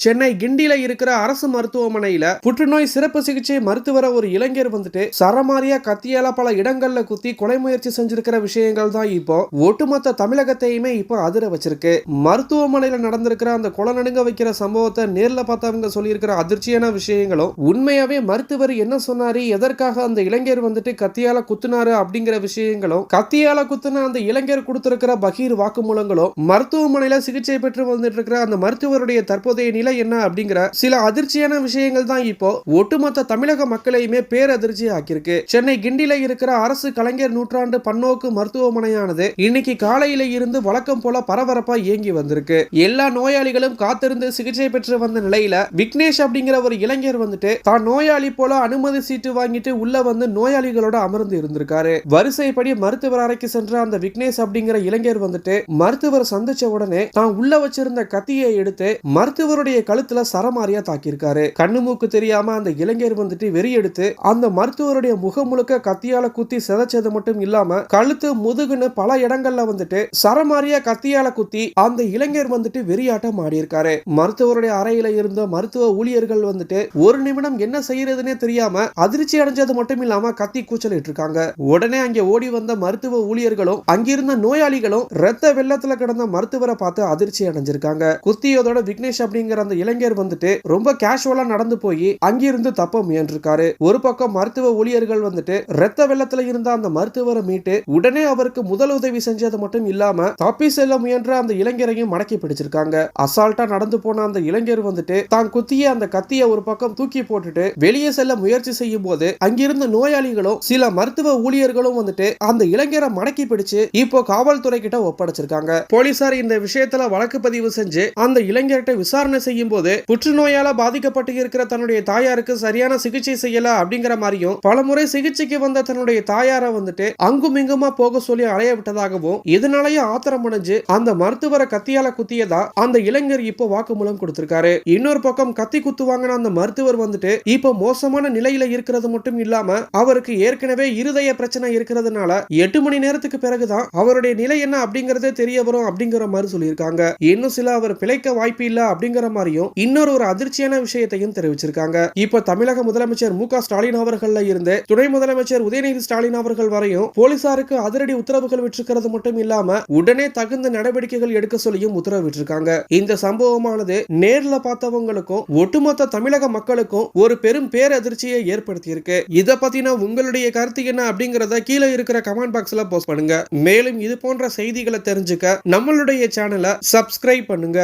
சென்னை கிண்டியில இருக்கிற அரசு மருத்துவமனையில புற்றுநோய் சிறப்பு சிகிச்சை மருத்துவர ஒரு இளைஞர் வந்துட்டு சரமாரியா கத்தியால பல இடங்கள்ல குத்தி கொலை முயற்சி செஞ்சிருக்கிற விஷயங்கள் தான் இப்போ ஒட்டுமொத்த தமிழகத்தையுமே இப்போ அதிர வச்சிருக்கு. மருத்துவமனையில நடந்திருக்கிற அந்த கொலை நடுங்க வைக்கிற சம்பவத்தை நேர்ல பார்த்தவங்க சொல்லியிருக்கிற அதிர்ச்சியான விஷயங்களும் உண்மையாவே மருத்துவர் என்ன சொன்னாரு எதற்காக அந்த இளைஞர் வந்துட்டு கத்தியால குத்துனாரு அப்படிங்கிற விஷயங்களும் கத்தியால குத்துன அந்த இளைஞர் கொடுத்திருக்கிற பகீர் வாக்குமூலங்களும் மருத்துவமனையில சிகிச்சை பெற்று வந்துட்டு இருக்கிற அந்த மருத்துவருடைய தற்போதைய நிலை நிலை என்ன அப்படிங்கிற சில அதிர்ச்சியான விஷயங்கள் தான் இப்போ ஒட்டுமொத்த தமிழக மக்களையுமே பேரதிர்ச்சி ஆக்கியிருக்கு சென்னை கிண்டில இருக்கிற அரசு கலைஞர் நூற்றாண்டு பன்னோக்கு மருத்துவமனையானது இன்னைக்கு காலையில இருந்து வழக்கம் போல பரபரப்பா இயங்கி வந்திருக்கு. எல்லா நோயாளிகளும் காத்திருந்து சிகிச்சை பெற்று வந்த நிலையில விக்னேஷ் அப்படிங்கிற ஒரு இளைஞர் வந்துட்டு தான் நோயாளி போல அனுமதி சீட்டு வாங்கிட்டு உள்ள வந்து நோயாளிகளோட அமர்ந்து இருந்திருக்காரு. வரிசைப்படி மருத்துவர் அறைக்கு சென்ற அந்த விக்னேஷ் அப்படிங்கிற இளைஞர் வந்துட்டு மருத்துவர் சந்திச்ச உடனே தான் உள்ள வச்சிருந்த கத்தியை எடுத்து மருத்துவருடைய கழுத்துல சரமாரியா தாக்கியிருக்காரு. கண்ணு மூக்கு தெரியாம அந்த இளைஞர் வந்துட்டு வெறி எடுத்து அந்த மருத்துவருடைய முகம் முழுக்க கத்தியால குத்தி சிதைச்சது மட்டும் இல்லாம கழுத்து முதுகுன்னு பல இடங்கள்ல வந்துட்டு சரமாரியா கத்தியால குத்தி அந்த இளைஞர் வந்துட்டு வெறியாட்டம் ஆடியிருக்காரு. மருத்துவருடைய அறையில இருந்த மருத்துவ ஊழியர்கள் வந்துட்டு ஒரு நிமிடம் என்ன செய்யறதுன்னே தெரியாம அதிர்ச்சி அடைஞ்சது மட்டும் இல்லாம கத்தி கூச்சலிட்டு இருக்காங்க உடனே அங்கே ஓடி வந்த மருத்துவ ஊழியர்களும் அங்கிருந்த நோயாளிகளும் ரத்த வெள்ளத்துல கிடந்த மருத்துவரை பார்த்து அதிர்ச்சி அடைஞ்சிருக்காங்க. குத்தியதோட விக்னேஷ் அப்படிங்கிற அந்த இளைஞர் வந்துட்டு ரொம்ப கேஷுவலா நடந்து போய் அங்கிருந்து தப்ப முயன்றிருக்காரு. ஒரு பக்கம் மருத்துவ ஊழியர்கள் வந்துட்டு ரத்த வெள்ளத்துல இருந்த அந்த மருத்துவரை மீட்டு உடனே அவருக்கு முதல் உதவி செஞ்சது மட்டும் இல்லாம தப்பி செல்ல முயன்ற அந்த இளைஞரையும் மடக்கி பிடிச்சிருக்காங்க. அசால்ட்டா நடந்து போன அந்த இளைஞர் வந்துட்டு தான் குத்திய அந்த கத்திய ஒரு பக்கம் தூக்கி போட்டுட்டு வெளியே செல்ல முயற்சி செய்யும் போது அங்கிருந்த நோயாளிகளும் சில மருத்துவ ஊழியர்களும் வந்துட்டு அந்த இளைஞரை மடக்கி பிடிச்சு இப்போ காவல்துறை கிட்ட ஒப்படைச்சிருக்காங்க. போலீசார் இந்த விஷயத்துல வழக்கு பதிவு செஞ்சு அந்த இளைஞர்கிட்ட விசாரணை செய்ய செய்யும் போது புற்றுநோயால பாதிக்கப்பட்டு இருக்கிற தன்னுடைய தாயாருக்கு சரியான சிகிச்சை செய்யல அப்படிங்கிற மாதிரியும் பலமுறை சிகிச்சைக்கு வந்த தன்னுடைய தாயாரை வந்துட்டு அங்கும் இங்குமா போக சொல்லி அலைய விட்டதாகவும் இதனாலேயே ஆத்திரம் அடைஞ்சு அந்த மருத்துவரை கத்தியால குத்தியதா அந்த இளைஞர் இப்போ வாக்குமூலம் கொடுத்திருக்காரு. இன்னொரு பக்கம் கத்தி குத்துவாங்கன்னு அந்த மருத்துவர் வந்துட்டு இப்போ மோசமான நிலையில இருக்கிறது மட்டும் இல்லாம அவருக்கு ஏற்கனவே இருதய பிரச்சனை இருக்கிறதுனால எட்டு மணி நேரத்துக்கு பிறகுதான் அவருடைய நிலை என்ன அப்படிங்கறதே தெரிய வரும் அப்படிங்கிற மாதிரி சொல்லியிருக்காங்க. இன்னும் சில அவர் பிழைக்க வாய்ப்பு இல்ல அப்படிங்கிற மாதிரியும் இன்னொரு ஒரு அதிர்ச்சியான விஷயத்தையும் தெரிவிச்சிருக்காங்க. இப்ப தமிழக முதலமைச்சர் மு ஸ்டாலின் அவர்கள்ல இருந்து துணை முதலமைச்சர் உதயநிதி ஸ்டாலின் அவர்கள் வரையும் போலீசாருக்கு அதிரடி உத்தரவுகள் விட்டிருக்கிறது மட்டும் இல்லாம உடனே தகுந்த நடவடிக்கைகள் எடுக்க சொல்லியும் உத்தரவிட்டிருக்காங்க இந்த சம்பவமானது நேர்ல பார்த்தவங்களுக்கும் ஒட்டுமொத்த தமிழக மக்களுக்கும் ஒரு பெரும் பேரதிர்ச்சியை ஏற்படுத்தி இருக்கு இத பத்தின உங்களுடைய கருத்து என்ன அப்படிங்கறத கீழே இருக்கிற கமெண்ட் பாக்ஸ்ல போஸ்ட் பண்ணுங்க. மேலும் இது போன்ற செய்திகளை தெரிஞ்சுக்க நம்மளுடைய சேனலை சப்ஸ்கிரைப் பண்ணுங்க.